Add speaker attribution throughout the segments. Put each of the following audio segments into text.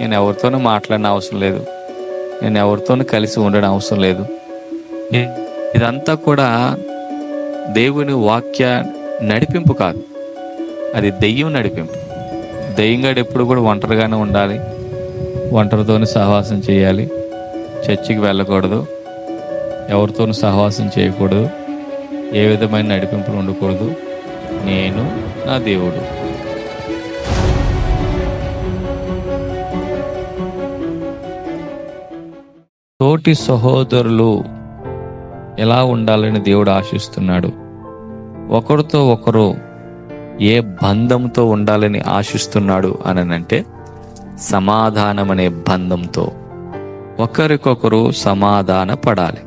Speaker 1: నేను ఎవరితోనూ మాట్లాడిన అవసరం లేదు. నేను ఎవరితోనూ కలిసి ఉండడం అవసరం లేదు. ఇదంతా కూడా దేవుని వాక్య నడిపింపు కాదు. అది దెయ్యం నడిపింపు. దెయ్యంగాడు ఎప్పుడు కూడా ఒంటరిగానే ఉండాలి. ఒంటరితోనే సహవాసం చేయాలి. చర్చికి వెళ్ళకూడదు. ఎవరితోనూ సహవాసం చేయకూడదు. ఏ విధమైన నడిపింపులు ఉండకూడదు. నేను నా దేవుడు. తోటి సహోదరులు ఎలా ఉండాలని దేవుడు ఆశిస్తున్నాడు? ఒకరితో ఒకరు ఏ బంధంతో ఉండాలని ఆశిస్తున్నాడు అని అంటే సమాధానం అనే బంధంతో ఒకరికొకరు సమాధాన పడాలి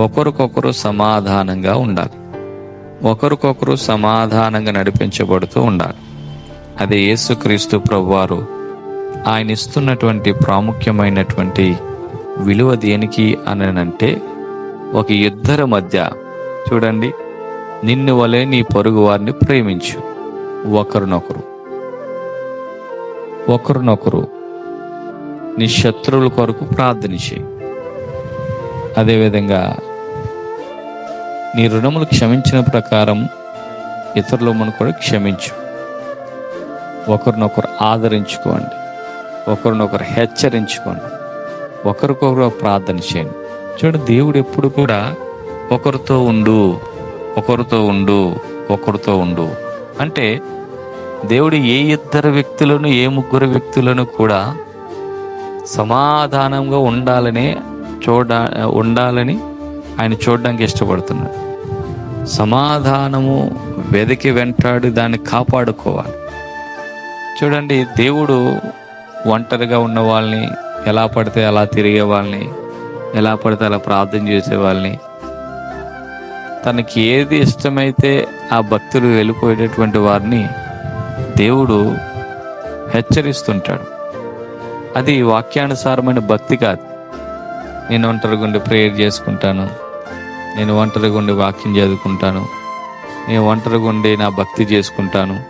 Speaker 1: ఒకరికొకరు సమాధానంగా ఉండాలి. ఒకరికొకరు సమాధానంగా నడిపించబడుతూ ఉండాలి. అదే యేసుక్రీస్తు ప్రభువారు ఆయన ఇస్తున్నటువంటి ప్రాముఖ్యమైనటువంటి విలువ దేనికి అనంటే ఒక ఇద్దరి మధ్య చూడండి నిన్ను వలె నీ పొరుగు వారిని ప్రేమించు. ఒకరినొకరు. ఒకరినొకరు నీ శత్రువుల కొరకు ప్రార్థన చేయి. అదేవిధంగా నీ రుణములు క్షమించిన ప్రకారం ఇతరులమును కూడా క్షమించు. ఒకరినొకరు ఆదరించుకోండి. ఒకరినొకరు హెచ్చరించుకోండి. ఒకరికొకరు ప్రార్థన చేయండి. చూడండి దేవుడు ఎప్పుడు కూడా ఒకరితో ఉండు ఒకరితో ఉండు ఒకరితో ఉండు. అంటే దేవుడు ఏ ఇద్దరు వ్యక్తులను ఏ ముగ్గురు వ్యక్తులను కూడా సమాధానంగా ఉండాలని చూడ ఉండాలని ఆయన చూడడానికి ఇష్టపడుతున్నాడు. సమాధానము వెదకి వెంటాడు దాన్ని కాపాడుకోవాలి. చూడండి దేవుడు ఒంటరిగా ఉన్న వాళ్ళని ఎలా పడితే అలా తిరిగే వాళ్ళని ఎలా పడితే అలా ప్రార్థన చేసే వాళ్ళని. తనకి ఏది ఇష్టమైతే ఆ భక్తులు వెళ్ళిపోయేటటువంటి వారిని దేవుడు హెచ్చరిస్తుంటాడు. అది వాక్యానుసారమైన భక్తి కాదు. నేను ఒంటరి గుండి ప్రేయర్ చేసుకుంటాను. నేను ఒంటరి గుండి వాక్యం చదువుకుంటాను. నేను ఒంటరి గుండి నా భక్తి చేసుకుంటాను.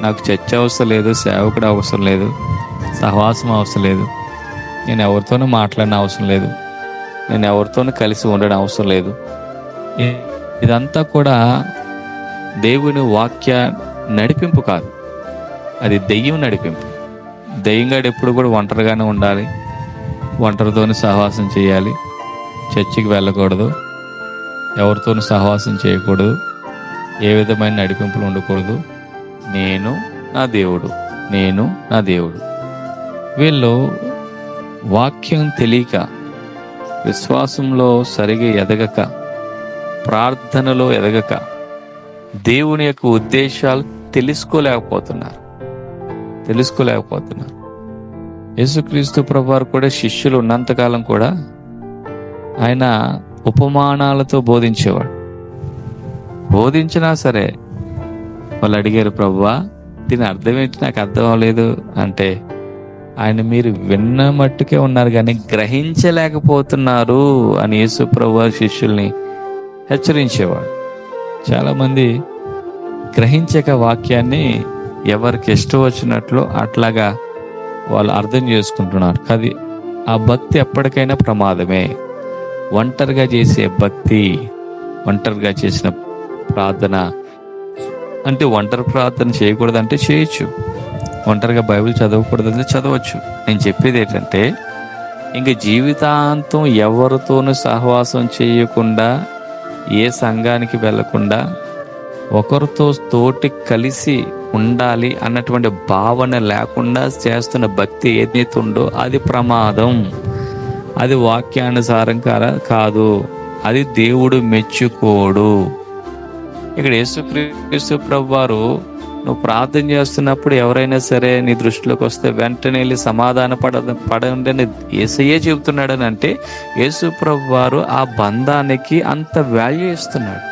Speaker 1: నాకు చర్చ అవసరం లేదు సేవకుడు అవసరం లేదు సహవాసం అవసరం లేదు. నేను ఎవరితోనూ మాట్లాడిన అవసరం లేదు. నేను ఎవరితోనూ కలిసి ఉండడం అవసరం లేదు. ఇదంతా కూడా దేవుని వాక్య నడిపింపు కాదు. అది దెయ్యం నడిపింపు. దెయ్యంగాడు ఎప్పుడు కూడా ఒంటరిగానే ఉండాలి. ఒంటరితోనే సహవాసం చేయాలి. చర్చికి వెళ్ళకూడదు. ఎవరితోనూ సహవాసం చేయకూడదు. ఏ విధమైన నడిపింపులు ఉండకూడదు. నేను నా దేవుడు. నేను నా దేవుడు. వీళ్ళు వాక్యం తెలియక విశ్వాసంలో సరిగా ఎదగక ప్రార్థనలో ఎదగక దేవుని యొక్క ఉద్దేశాలు తెలుసుకోలేకపోతున్నారు. తెలుసుకోలేకపోతున్నారు. యేసుక్రీస్తు ప్రభువారు కూడా శిష్యులు ఉన్నంతకాలం కూడా ఆయన ఉపమానాలతో బోధించేవాడు. బోధించినా సరే వాళ్ళు అడిగారు ప్రభువా దీని అర్థం ఏంటి? నాకు అర్థం అవ్వలేదు. అంటే ఆయన మీరు విన్న మట్టుకే ఉన్నారు కానీ గ్రహించలేకపోతున్నారు అని యేసు ప్రభు శిష్యుల్ని హెచ్చరించేవాడు చాలామంది గ్రహించక వాక్యాన్ని ఎవరికి ఇష్టం వచ్చినట్లు అట్లాగా వాళ్ళు అర్థం చేసుకుంటున్నారు. కాదు ఆ భక్తి ఎప్పటికైనా ప్రమాదమే. ఒంటరిగా చేసే భక్తి ఒంటరిగా చేసిన ప్రార్థన అంటే ఒంటరి ప్రార్థన చేయకూడదంటే చేయొచ్చు. ఒంటరిగా బైబిల్ చదవకూడదంటే చదవచ్చు. నేను చెప్పేది ఏంటంటే ఇంక జీవితాంతం ఎవరితోనూ సహవాసం చేయకుండా ఏ సంఘానికి వెళ్ళకుండా ఒకరితో తోటి కలిసి ఉండాలి అన్నటువంటి భావన లేకుండా చేస్తున్న భక్తి ఏదైతే ఉందో అది ప్రమాదం. అది వాక్యానుసారం కాదు. అది దేవుడు మెచ్చుకోడు. ఇక్కడ యేసుక్రీస్తు ప్రభు వారు నువ్వు ప్రార్థన చేస్తున్నప్పుడు ఎవరైనా సరే నీ దృష్టిలోకి వస్తే వెంటనే వెళ్ళి సమాధాన పడ పడండి ఏసయ్యే చెబుతున్నాడని అంటే యేసుప్రభు వారు ఆ బంధానికి అంత వాల్యూ ఇస్తున్నాడు.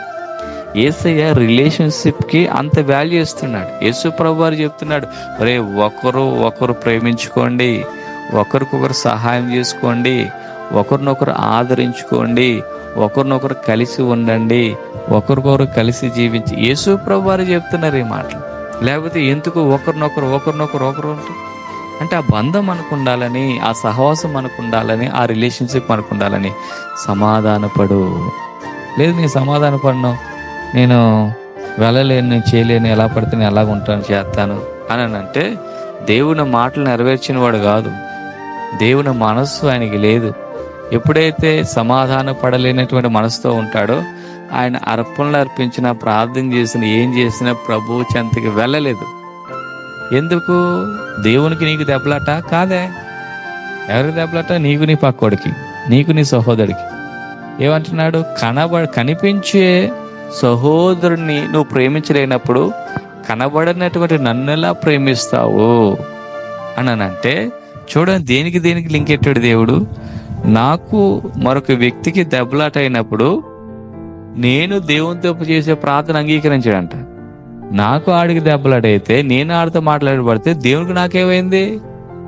Speaker 1: ఏసయ్య రిలేషన్షిప్కి అంత వాల్యూ ఇస్తున్నాడు. యేసుప్రభు వారు చెప్తున్నాడు రే ఒకరు ఒకరు ప్రేమించుకోండి ఒకరికొకరు సహాయం చేసుకోండి ఒకరినొకరు ఆదరించుకోండి ఒకరినొకరు కలిసి ఉండండి ఒకరికొకరు కలిసి జీవించి యేసు ప్రభు వారు చెప్తున్నారు ఈ మాటలు. లేకపోతే ఎందుకు ఒకరినొకరు ఒకరినొకరు ఒకరు అంటే? ఆ బంధం మనకు ఉండాలని ఆ సహవాసం మనకు ఉండాలని ఆ రిలేషన్షిప్ మనకు ఉండాలని సమాధానపడు. లేదు నేను సమాధానపడను. నేను వెళ్ళలేను నేను చేయలేను ఎలా పడితే నేను ఎలా ఉంటాను చేస్తాను అని అంటే దేవుని మాటలు నెరవేర్చిన వాడు కాదు. దేవుని మనస్సు ఆయనకి లేదు. ఎప్పుడైతే సమాధాన పడలేనటువంటి మనసుతో ఉంటాడో ఆయన అర్పణలు అర్పించిన ప్రార్థన చేసిన ఏం చేసినా ప్రభు చెంతకి వెళ్ళలేదు. ఎందుకు? దేవునికి నీకు దెబ్బలాట? కాదే. ఎవరికి దెబ్బలాట? నీకు నీ పక్కోడికి నీకు నీ సహోదరుడికి. ఏమంటున్నాడు? కనబ కనిపించే సహోదరుడిని నువ్వు ప్రేమించలేనప్పుడు కనబడనటువంటి నన్ను ఎలా ప్రేమిస్తావు? అని అంటే చూడండి దేనికి దేనికి లింక్ ఎట్టాడు దేవుడు? నాకు మరొక వ్యక్తికి దెబ్బలాట అయినప్పుడు నేను దేవునితో చేసే ప్రార్థన అంగీకరించాడంట. నాకు ఆడికి దెబ్బలాడైతే నేను ఆడితో మాట్లాడబడితే దేవునికి నాకేమైంది?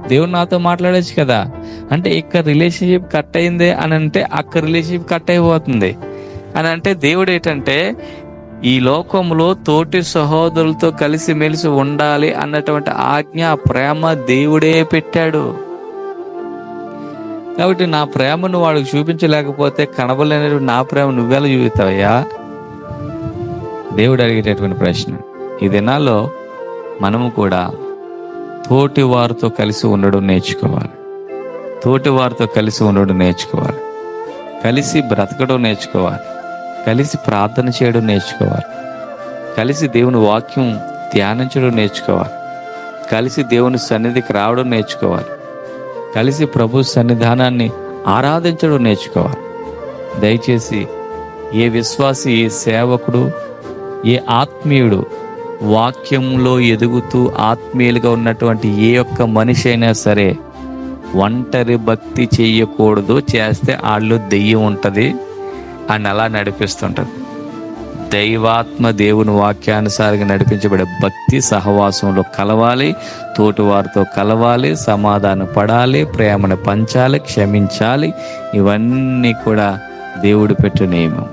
Speaker 1: దేవుడు నాతో మాట్లాడచ్చు కదా. అంటే ఇక్కడ రిలేషన్షిప్ కట్ అయింది అని అంటే అక్కడ రిలేషన్షిప్ కట్ అయిపోతుంది. అని అంటే దేవుడు ఏంటంటే ఈ లోకంలో తోటి సహోదరులతో కలిసి మెలిసి ఉండాలి అన్నటువంటి ఆజ్ఞ ప్రేమ దేవుడే పెట్టాడు. కాబట్టి నా ప్రేమను వాడికి చూపించలేకపోతే కనబడలేని నా ప్రేమ నువ్వెలా చూపిస్తావయ్యా? దేవుడు అడిగేటటువంటి ప్రశ్న. ఈ దినాల్లో మనము కూడా తోటి వారితో కలిసి ఉండడం నేర్చుకోవాలి. తోటి వారితో కలిసి ఉండడం నేర్చుకోవాలి. కలిసి బ్రతకడం నేర్చుకోవాలి. కలిసి ప్రార్థన చేయడం నేర్చుకోవాలి. కలిసి దేవుని వాక్యం ధ్యానించడం నేర్చుకోవాలి. కలిసి దేవుని సన్నిధికి రావడం నేర్చుకోవాలి. కలిసి ప్రభు సన్నిధానాన్ని ఆరాధించడం నేర్చుకోవాలి. దయచేసి ఏ విశ్వాసి ఏ సేవకుడు ఏ ఆత్మీయుడు వాక్యంలో ఎదుగుతూ ఆత్మీయులుగా ఉన్నటువంటి ఏ ఒక్క మనిషి అయినా సరే ఒంటరి భక్తి చేయకూడదు చేస్తే వాళ్ళు దెయ్యం ఉంటుంది అని అలా నడిపిస్తుంటుంది. దైవాత్మ దేవుని వాక్యానుసారంగా నడిపించబడే భక్తి సహవాసంలో కలవాలి తోటివారితో కలవాలి సమాధానం పడాలి ప్రేమను పంచాలి క్షమించాలి. ఇవన్నీ కూడా దేవుడు పెట్టు నియమం.